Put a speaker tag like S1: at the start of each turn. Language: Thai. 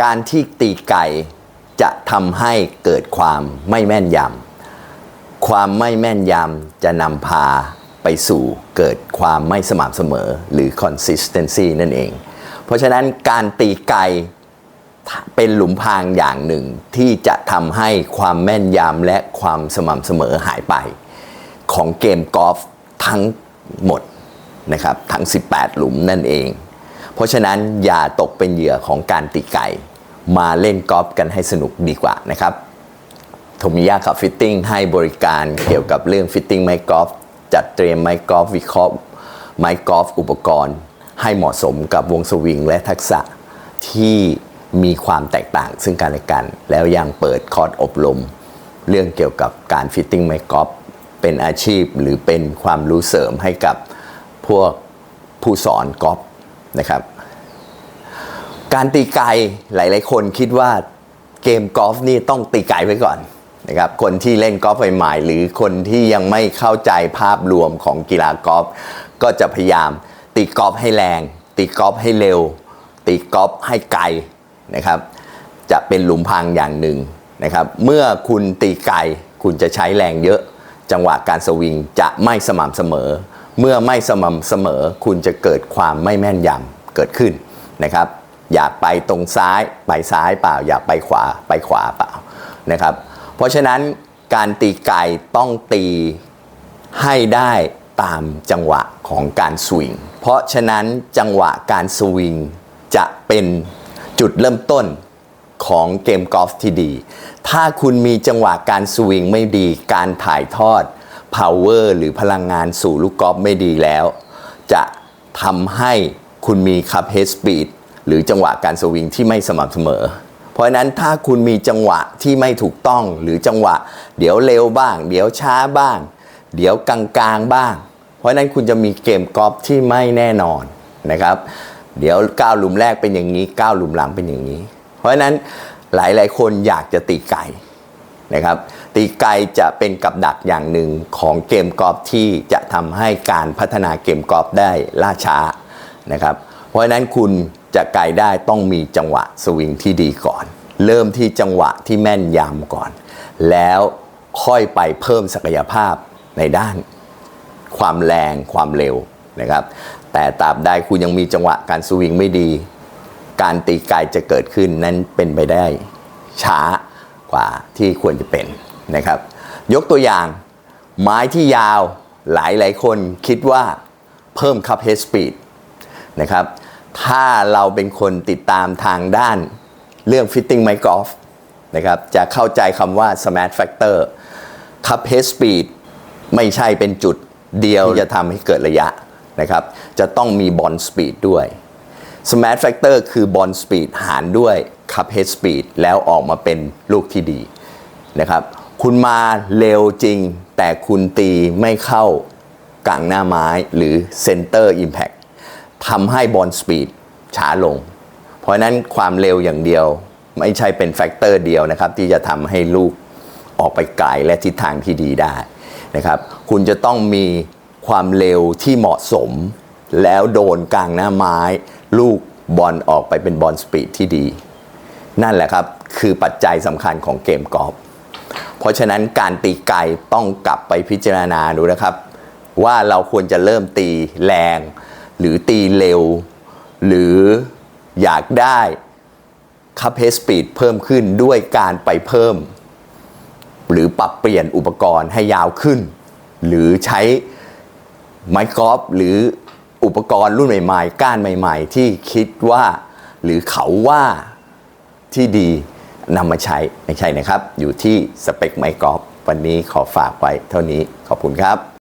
S1: การที่ตีไก่จะทำให้เกิดความไม่แม่นยำ ความไม่แม่นยำจะนำพาไปสู่เกิดความไม่สม่ำเสมอหรือ consistency นั่นเอง เพราะฉะนั้นการตีไกลเป็นหลุมพรางอย่างหนึ่งที่จะทำให้ความแม่นยำและความสม่ำเสมอหายไป ของเกมกอล์ฟทั้งหมดนะครับทั้ง 18 หลุมนั่นเอง เพราะฉะนั้นอย่าตกเป็นเหยื่อของการตีไก่ มาเล่นกอล์ฟกันให้สนุกดีกว่านะครับโทมิยะขับฟิตติ้งให้บริการเกี่ยวกับเรื่องฟิตติ้งไม้กอล์ฟจัดเตรียมไม้กอล์ฟวิเคราะห์ไม้กอล์ฟอุปกรณ์ ให้เหมาะสมกับวงสวิงและทักษะที่มีความแตกต่างซึ่งกันและกัน แล้วยังเปิดคอร์สอบรม เรื่องเกี่ยวกับการฟิตติ้งไม้กอล์ฟเป็นอาชีพหรือเป็นความรู้เสริมให้กับพวกผู้สอนกอล์ฟนะครับ การตีไกลหลายๆ คนคิดว่าเกมกอล์ฟนี่ต้องตีไกลไว้ก่อนนะครับคนที่เล่นกอล์ฟใหม่ๆหรือคนที่ยังไม่เข้าใจภาพรวมของกีฬากอล์ฟก็จะพยายามตีกอล์ฟให้แรง ตีกอล์ฟให้เร็ว ตีกอล์ฟให้ไกลนะครับ จะเป็นหลุมพรางอย่างหนึ่งนะครับ เมื่อคุณตีไกลคุณจะใช้แรงเยอะ จังหวะการสวิงจะไม่สม่ำเสมอ เมื่อไม่สม่ำเสมอ คุณจะเกิดความไม่แม่นยำเกิดขึ้นนะครับ อยากไปตรงซ้ายไปซ้ายเปล่า อยากไปขวาไปขวาเปล่านะครับ เพราะฉะนั้นการตีไกลต้องตีให้ได้ตามจังหวะของการสวิง เพราะฉะนั้นจังหวะการสวิงจะเป็นจุดเริ่มต้นของเกมกอล์ฟที่ดี ถ้าคุณมีจังหวะการสวิงไม่ดี การถ่ายทอด power หรือพลังงานสู่ลูกกอล์ฟไม่ดีแล้ว จะทำให้คุณมีคับเฮดสปีด หรือจังหวะการสวิงที่ไม่สม่ำเสมอ เพราะฉะนั้นถ้าคุณมีจังหวะที่ไม่ถูกต้องหรือจังหวะ เดี๋ยวเร็วบ้าง เดี๋ยวช้าบ้าง เดี๋ยวกลางๆบ้าง เพราะฉะนั้นคุณจะมีเกมกอล์ฟที่ไม่แน่นอนนะครับ เดี๋ยวก้าวหลุมแรกเป็นอย่างนี้ก้าวหลุมหลังเป็นอย่างนี้ เพราะฉะนั้นหลายๆ คนอยากจะตีไก่นะครับตีไกลจะเป็นกับดักอย่างหนึ่งของเกมกอล์ฟที่จะทำให้การพัฒนาเกมกอล์ฟได้ล่าช้านะครับ เพราะฉะนั้นคุณ จะไกลได้ต้องมีจังหวะสวิงที่ดีก่อน เริ่มที่จังหวะที่แม่นยำก่อน แล้วค่อยไปเพิ่มศักยภาพในด้าน ความแรงความเร็วนะครับ แต่ตราบใดคุณยังมีจังหวะการสวิงไม่ดี การตีไกลจะเกิดขึ้นนั้นเป็นไปได้ช้ากว่าที่ควรจะเป็นนะครับ ยกตัวอย่างไม้ที่ยาวหลายหลายๆคนคิดว่าเพิ่มคัพเฮดสปีดนะครับ ถ้าเราเป็นคนติดตามทางด้านเรื่องฟิตติ้งไมค์กอล์ฟนะครับจะเข้าใจคำว่า smart factor คัพเฮดสปีดไม่ใช่เป็นจุดเดียวที่จะทำให้เกิดระยะนะครับจะต้องมีบอลสปีดด้วย Smart Factor คือบอลสปีดหารด้วย Cup Head Speed แล้วออกมาเป็นลูกที่ดีนะครับคุณมาเร็วจริง แต่คุณตีไม่เข้ากลางหน้าไม้หรือ Center Impact ทำให้บอลสปีดช้าลง เพราะนั้นความเร็วอย่างเดียว ไม่ใช่เป็นแฟกเตอร์เดียวนะครับ ที่จะทำให้ลูกออกไปไกลและทิศทางที่ดีได้นะครับ คุณจะต้องมีความเร็วที่เหมาะสม แล้วโดนกลางหน้าไม้ ลูกบอลออกไปเป็นบอลสปีดที่ดี นั่นแหละครับ คือปัจจัยสำคัญของเกมกอล์ฟเพราะฉะนั้นการตีไกลต้องกลับไปพิจารณาดูนะครับ ว่าเราควรจะเริ่มตีแรง หรือตีเร็ว หรืออยากได้คัพเฮสปีดเพิ่มขึ้นด้วยการไปเพิ่ม หรือปรับเปลี่ยนอุปกรณ์ให้ยาวขึ้น หรือใช้ไมค์กอล์ฟหรืออุปกรณ์รุ่นใหม่ๆ ก้านใหม่ๆ ที่คิดว่าหรือเขาว่าที่ดีนำมาใช้ไม่ใช่นะครับ อยู่ที่สเปคไมค์กอล์ฟวันนี้ขอฝากไว้เท่านี้ขอบคุณครับ